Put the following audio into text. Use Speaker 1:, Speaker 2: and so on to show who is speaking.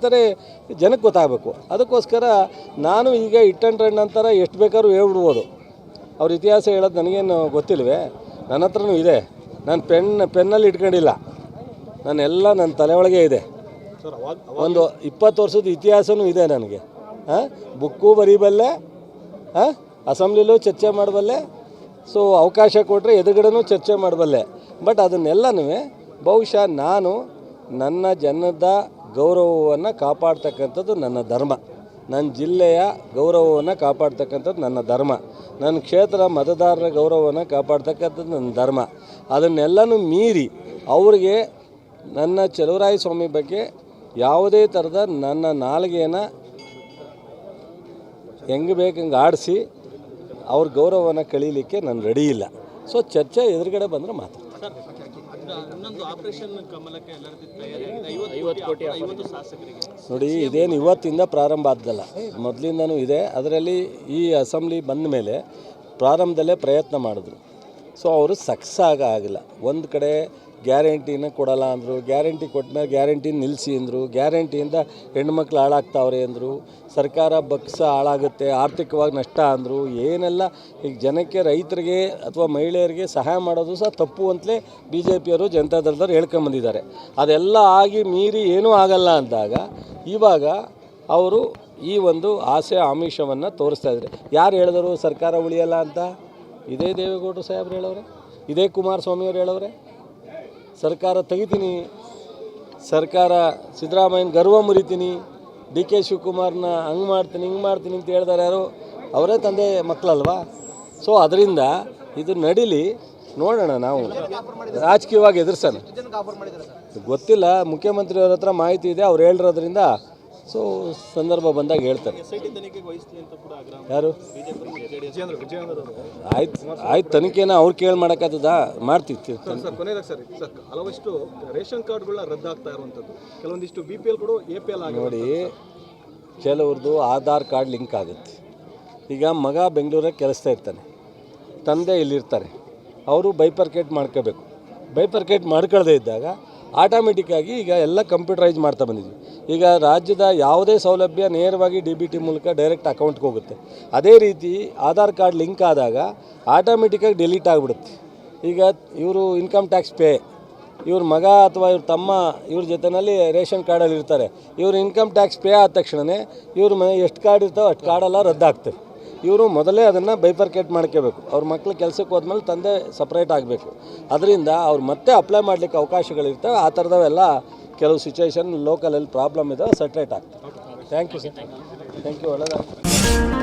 Speaker 1: ಹೇಳ್ತಾರೆ ಜನಕ್ಕೆ ಗೊತ್ತಾಗಬೇಕು. ಅದಕ್ಕೋಸ್ಕರ ನಾನು ಈಗ ಇಟ್ ಆ್ಯಂಡ್ ರನ್ ನಂತರ ಎಷ್ಟು ಬೇಕಾದ್ರೂ ಹೇಳ್ಬಿಡ್ಬೋದು. ಅವ್ರ ಇತಿಹಾಸ ಹೇಳೋದು ನನಗೇನು ಗೊತ್ತಿಲ್ವೇ? ನನ್ನ ಹತ್ರನೂ ಇದೆ. ನಾನು ಪೆನ್ ಪೆನ್ನಲ್ಲಿ ಇಟ್ಕೊಂಡಿಲ್ಲ. ನಾನೆಲ್ಲ ನನ್ನ ತಲೆ ಒಳಗೆ ಇದೆ. ಒಂದು ಇಪ್ಪತ್ತು ವರ್ಷದ ಇತಿಹಾಸನೂ ಇದೆ ನನಗೆ. ಹಾಂ? ಬುಕ್ಕು ಬರೀಬಲ್ಲೆ ಹಾಂ? ಅಸೆಂಬ್ಲಿಲೂ ಚರ್ಚೆ ಮಾಡಬಲ್ಲೆ ಸೊ ಅವಕಾಶ ಕೊಟ್ಟರೆ ಎದುರುಗಡೆನೂ ಚರ್ಚೆ ಮಾಡಬಲ್ಲೆ. ಬಟ್ ಅದನ್ನೆಲ್ಲನೂ ಬಹುಶಃ ನಾನು ನನ್ನ ಜನದ ಗೌರವವನ್ನು ಕಾಪಾಡ್ತಕ್ಕಂಥದ್ದು ನನ್ನ ಧರ್ಮ. ನನ್ನ ಜಿಲ್ಲೆಯ ಗೌರವವನ್ನು ಕಾಪಾಡ್ತಕ್ಕಂಥದ್ದು ನನ್ನ ಧರ್ಮ. ನನ್ನ ಕ್ಷೇತ್ರ ಮತದಾರರ ಗೌರವವನ್ನು ಕಾಪಾಡ್ತಕ್ಕಂಥದ್ದು ನನ್ನ ಧರ್ಮ. ಅದನ್ನೆಲ್ಲನೂ ಮೀರಿ ಅವ್ರಿಗೆ ನನ್ನ ಚಲುವರಾಯ ಸ್ವಾಮಿ ಬಗ್ಗೆ ಯಾವುದೇ ಥರದ ನನ್ನ ನಾಲಿಗೆಯನ್ನು ಹೆಂಗೆ ಬೇಕಂಗೆ ಆಡಿಸಿ ಅವ್ರ ಗೌರವವನ್ನು ಕಳೀಲಿಕ್ಕೆ ನಾನು ರೆಡಿ ಇಲ್ಲ. ಸೊ ಚರ್ಚೆ ಎದುರುಗಡೆ ಬಂದರೆ ಮಾತಾಡ್ತೀನಿ
Speaker 2: ಇನ್ನೊಂದು ಆಪರೇಷನ್ ಕಮಲಕ್ಕೆ ಎಲ್ಲರ ತಯಾರಿಯಾಗಿದೆ ಐವತ್ತು ಕೋಟಿ ಐವತ್ತು ಶಾಸಕರಿಗೆ
Speaker 1: ನೋಡಿ ಇದೇನು ಇವತ್ತಿಂದ ಪ್ರಾರಂಭ ಆದ್ದಲ್ಲ. ಮೊದಲಿಂದನೂ ಇದೆ. ಅದರಲ್ಲಿ ಈ ಅಸೆಂಬ್ಲಿ ಬಂದ ಮೇಲೆ ಪ್ರಾರಂಭದಲ್ಲೇ ಪ್ರಯತ್ನ ಮಾಡಿದ್ರು. ಸೊ ಅವರು ಸಕ್ಸಸ್ ಆಗ ಆಗಿಲ್ಲ. ಒಂದು ಕಡೆ ಗ್ಯಾರಂಟಿನ ಕೊಡಲ್ಲ ಅಂದರು, ಗ್ಯಾರಂಟಿ ಕೊಟ್ಟಮೇಲೆ ಗ್ಯಾರಂಟಿ ನಿಲ್ಲಿಸಿ ಅಂದರು, ಗ್ಯಾರಂಟಿಯಿಂದ ಹೆಣ್ಮಕ್ಳು ಹಾಳಾಗ್ತಾವ್ರೆ ಅಂದರು, ಸರ್ಕಾರ ಬಕ್ಸ ಹಾಳಾಗುತ್ತೆ, ಆರ್ಥಿಕವಾಗಿ ನಷ್ಟ ಅಂದರು, ಏನೆಲ್ಲ ಈಗ ಜನಕ್ಕೆ ರೈತರಿಗೆ ಅಥವಾ ಮಹಿಳೆಯರಿಗೆ ಸಹಾಯ ಮಾಡೋದು ಸಹ ತಪ್ಪು ಅಂತಲೇ ಬಿ ಜೆ ಪಿಯವರು ಜನತಾದಳದವ್ರು ಹೇಳ್ಕೊಂಬಂದಿದ್ದಾರೆ ಅದೆಲ್ಲ ಆಗಿ ಮೀರಿ ಏನೂ ಆಗಲ್ಲ ಅಂದಾಗ ಇವಾಗ ಅವರು ಈ ಒಂದು ಆಸೆ ಆಮಿಷವನ್ನು ತೋರಿಸ್ತಾ ಇದ್ದಾರೆ. ಯಾರು ಹೇಳಿದರು ಸರ್ಕಾರ ಉಳಿಯಲ್ಲ ಅಂತ? ಇದೇ ದೇವೇಗೌಡರು ಸಾಹೇಬ್ರು ಹೇಳವ್ರೆ, ಇದೇ ಕುಮಾರಸ್ವಾಮಿಯವ್ರು ಹೇಳವ್ರೆ. ಸರ್ಕಾರ ತೆಗಿತೀನಿ, ಸರ್ಕಾರ ಸಿದ್ದರಾಮಯ್ಯನ ಗರ್ವ ಮುರಿತೀನಿ, ಡಿ ಕೆ ಶಿವಕುಮಾರ್ನ ಹಂಗೆ ಮಾಡ್ತೀನಿ, ಹಿಂಗೆ ಮಾಡ್ತೀನಿ ಅಂತ ಹೇಳ್ತಾರೆ ಯಾರು? ಅವರೇ ತಂದೆ ಮಕ್ಕಳಲ್ವಾ? ಸೊ ಅದರಿಂದ ಇದು ನಡೀಲಿ, ನೋಡೋಣ ನಾವು. ರಾಜಕೀಯವಾಗಿ ಎದುರ್ಸೋಣ. ಗೊತ್ತಿಲ್ಲ, ಮುಖ್ಯಮಂತ್ರಿಯವ್ರ ಹತ್ರ ಮಾಹಿತಿ ಇದೆ, ಅವ್ರು ಹೇಳಿರೋದ್ರಿಂದ ಸೊ ಸಂದರ್ಭ ಬಂದಾಗ ಹೇಳ್ತಾರೆ. ಯಾರು? ಆಯ್ತು ಆಯ್ತು ತನಿಖೆನ ಅವ್ರು ಕೇಳಿ ಮಾಡೋಕ್ಕಾಗ್ತದಾ ಮಾಡ್ತಿತ್ತು
Speaker 2: ಸರ್ ಕೊನೆಯದಾಗ ಸರ್ ಸರ್ ಹಲವಷ್ಟು ರೇಷನ್ ಕಾರ್ಡ್ಗಳನ್ನ ರದ್ದಾಗ್ತಾ ಇರುವಂಥದ್ದು. ಕೆಲವೊಂದಿಷ್ಟು ಬಿ ಪಿ ಎಲ್ ಕೂಡ ಎ ಪಿ ಎಲ್ ಆಗಿ
Speaker 1: ನೋಡಿ ಕೆಲವ್ರದ್ದು ಆಧಾರ್ ಕಾರ್ಡ್ ಲಿಂಕ್ ಆಗುತ್ತೆ. ಈಗ ಮಗ ಬೆಂಗಳೂರಾಗ ಕೆಲಸ್ತಾ ಇರ್ತಾನೆ. ತಂದೆ ಇಲ್ಲಿರ್ತಾರೆ. ಅವರು ಬೈಪರ್ಕೇಟ್ ಮಾಡ್ಕೋಬೇಕು. ಬೈಪರ್ಕೇಟ್ ಮಾಡ್ಕೊಳ್ಳದೇ ಇದ್ದಾಗ ಆಟೋಮೆಟಿಕ್ಕಾಗಿ ಈಗ ಎಲ್ಲ ಕಂಪ್ಯೂಟರೈಸ್ ಮಾಡ್ತಾ ಬಂದಿದ್ವಿ. ಈಗ ರಾಜ್ಯದ ಯಾವುದೇ ಸೌಲಭ್ಯ ನೇರವಾಗಿ ಡಿ ಬಿ ಟಿ ಮೂಲಕ ಡೈರೆಕ್ಟ್ ಅಕೌಂಟ್ಗೆ ಹೋಗುತ್ತೆ. ಅದೇ ರೀತಿ ಆಧಾರ್ ಕಾರ್ಡ್ ಲಿಂಕ್ ಆದಾಗ ಆಟೋಮೆಟಿಕ್ಕಾಗಿ ಡಿಲೀಟ್ ಆಗಿಬಿಡುತ್ತೆ. ಈಗ ಇವರು ಇನ್ಕಮ್ ಟ್ಯಾಕ್ಸ್ ಪೇ, ಇವ್ರ ಮಗ ಅಥವಾ ಇವ್ರ ತಮ್ಮ, ಇವ್ರ ಜೊತೆನಲ್ಲಿ ರೇಷನ್ ಕಾರ್ಡಲ್ಲಿ ಇರ್ತಾರೆ. ಇವ್ರ ಇನ್ಕಮ್ ಟ್ಯಾಕ್ಸ್ ಪೇ ಆದ ತಕ್ಷಣವೇ ಇವ್ರ ಮನೆ ಎಷ್ಟು ಕಾರ್ಡ್ ಇರ್ತಾವೆ ಅಷ್ಟು ಕಾರ್ಡೆಲ್ಲ ರದ್ದಾಗ್ತವೆ ಇವರು ಮೊದಲೇ ಅದನ್ನು ಬೈಪರ್ಕೇಟ್ ಮಾಡ್ಕೋಬೇಕು. ಅವ್ರ ಮಕ್ಳು ಕೆಲಸಕ್ಕೆ ಹೋದ್ಮೇಲೆ ತಂದೆ ಸಪ್ರೇಟ್ ಆಗಬೇಕು. ಅದರಿಂದ ಅವ್ರು ಮತ್ತೆ ಅಪ್ಲೈ ಮಾಡಲಿಕ್ಕೆ ಅವಕಾಶಗಳಿರ್ತವೆ. ಆ ಥರದವೆಲ್ಲ ಕೆಲವು ಸಿಚುವೇಶನ್ ಲೋಕಲಲ್ಲಿ ಪ್ರಾಬ್ಲಮ್ ಇದೆ ಸಟ್ರೇಟ್ ಆಗ್ತದೆ. Thank you sir thank you ಒಳ್ಳೆಯದಾಗ್ತದೆ